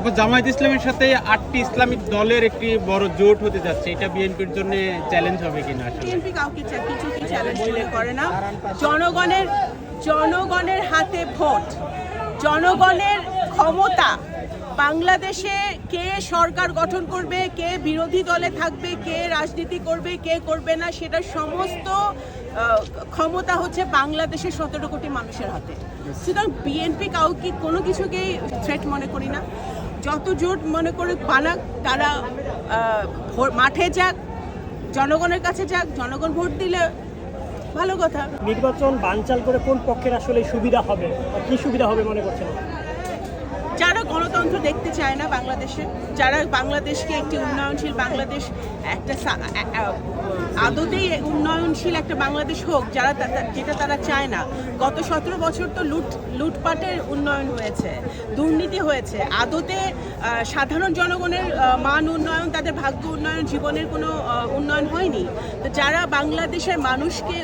আবার জামায়াত ইসলামের সাথে আটটি ইসলামিক দলের একটি বড় জোট হতে যাচ্ছে। এটা বিএনপির জন্য চ্যালেঞ্জ হবে কিনা বিএনপি কাউকে চা- কিছুকে চ্যালেঞ্জ মনে করে না। জনগণের জনগণের হাতে ভোট। জনগণের ক্ষমতা। বাংলাদেশে কে সরকার গঠন করবে, কে বিরোধী দলে থাকবে, কে রাজনীতি করবে, কে করবে না, সেটা সমস্ত ক্ষমতা হচ্ছে বাংলাদেশের সতেরো কোটি মানুষের হাতে। সুতরাং বিএনপি কাউকে কোনো কিছুকেই থ্রেট মনে করি না। যত জোট মনে করে বানাক তারা মাঠে যাক, জনগণের কাছে যাক, জনগণ ভোট দিলে ভালো কথা। নির্বাচন বানচাল করে কোন পক্ষের আসলে সুবিধা হবে? কি সুবিধা হবে মনে করছেন? গণতন্ত্র দেখতে চায় না বাংলাদেশে। যারা বাংলাদেশকে একটি উন্নয়নশীল বাংলাদেশ, একটা আদতেই উন্নয়নশীল একটা বাংলাদেশ হোক, যারা যেটা তারা চায় না। গত সতেরো বছর তো লুট, লুটপাটের উন্নয়ন হয়েছে, দুর্নীতি হয়েছে। আদতে সাধারণ জনগণের মান উন্নয়ন, তাদের ভাগ্য উন্নয়ন, জীবনের কোনো উন্নয়ন হয়নি। যারা বাংলাদেশের মানুষকে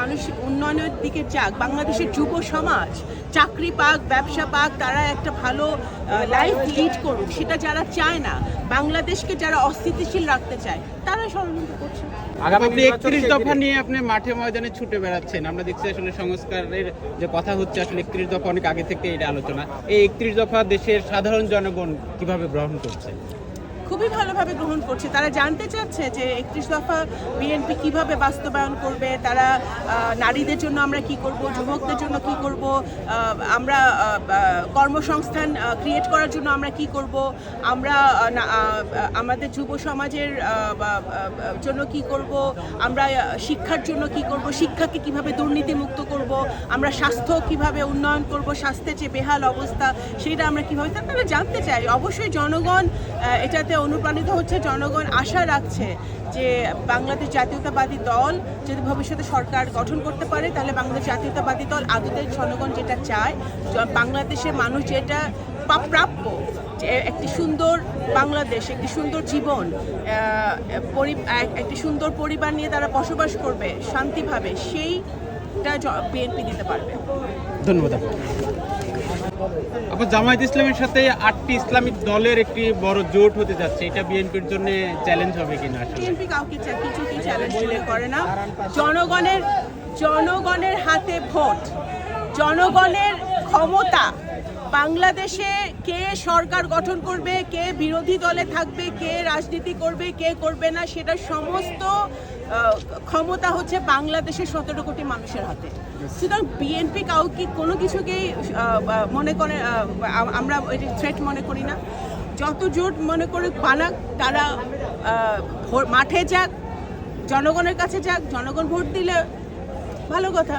মানুষ উন্নয়নের দিকে যাক বাংলাদেশের যুব সমাজ, চাকরি পাক, ব্যবসা পাক, তারা একটা ভালো লাইফ লিড করুক, সেটা যারা চায় না, বাংলাদেশকে যারা অস্থিতিশীল রাখতে চায়, তারা ষড়যন্ত্র করছে। আপনি একত্রিশ দফা নিয়ে আপনি মাঠে ময়দানে ছুটে বেড়াচ্ছেন। আমরা দেখছি আসলে সংস্কারের যে কথা হচ্ছে, আসলে একত্রিশ দফা অনেক আগে থেকে এটা আলোচনা। এই একত্রিশ দফা দেশের সাধারণ জনগণ কীভাবে গ্রহণ করছে? খুবই ভালোভাবে গ্রহণ করছে। তারা জানতে চাচ্ছে যে একত্রিশ দফা বিএনপি কীভাবে বাস্তবায়ন করবে, তারা নারীদের জন্য আমরা কি করব, যুবকদের জন্য কি করব আমরা কর্মসংস্থান ক্রিয়েট করার জন্য আমরা কি করব, আমরা আমাদের যুব সমাজের জন্য কি করব, আমরা শিক্ষার জন্য কি করব, শিক্ষাকে কীভাবে দুর্নীতিমুক্ত করব, আমরা স্বাস্থ্য কীভাবে উন্নয়ন করব, স্বাস্থ্যের যে বেহাল অবস্থা, সেটা আমরা কীভাবে, তারা জানতে চাই অবশ্যই জনগণ এটাতে অনুপ্রাণিত হচ্ছে জনগণ আশা রাখছে যে বাংলাদেশ জাতীয়তাবাদী দল যদি ভবিষ্যতে সরকার গঠন করতে পারে, তাহলে বাংলাদেশ জাতীয়তাবাদী দল আদতে জনগণ যেটা চায় বাংলাদেশের মানুষ যেটা প্রাপ্য একটি সুন্দর বাংলাদেশ, একটি সুন্দর জীবন এক- একটি সুন্দর পরিবার নিয়ে তারা বসবাস করবে শান্তিভাবে, সেইটা বিএনপি দিতে পারবে। ধন্যবাদ আবার জামায়াত ইসলামের সাথে আটটি ইসলামিক দলের একটি বড় জোট হতে যাচ্ছে, এটা বিএনপির জন্য চ্যালেঞ্জ হবে কিনা বিএনপি কাউকে চা- কিছুকে চ্যালেঞ্জ মনে করে না। জনগণের জনগণের হাতে ভোট, জনগণের ক্ষমতা, বাংলাদেশে কে সরকার গঠন করবে, কে বিরোধী দলে থাকবে, কে রাজনীতি করবে, কে করবে না, সেটা সমস্ত ক্ষমতা হচ্ছে বাংলাদেশের সতেরো কোটি মানুষের হাতে। সুতরাং বিএনপি কাউকে কোনো কিছুকেই মনে করে আমরা আমরা থ্রেট মনে করি না। যত জোট মনে করে বানাক তারা মাঠে যাক, জনগণের কাছে যাক, জনগণ ভোট দিলে ভালো কথা।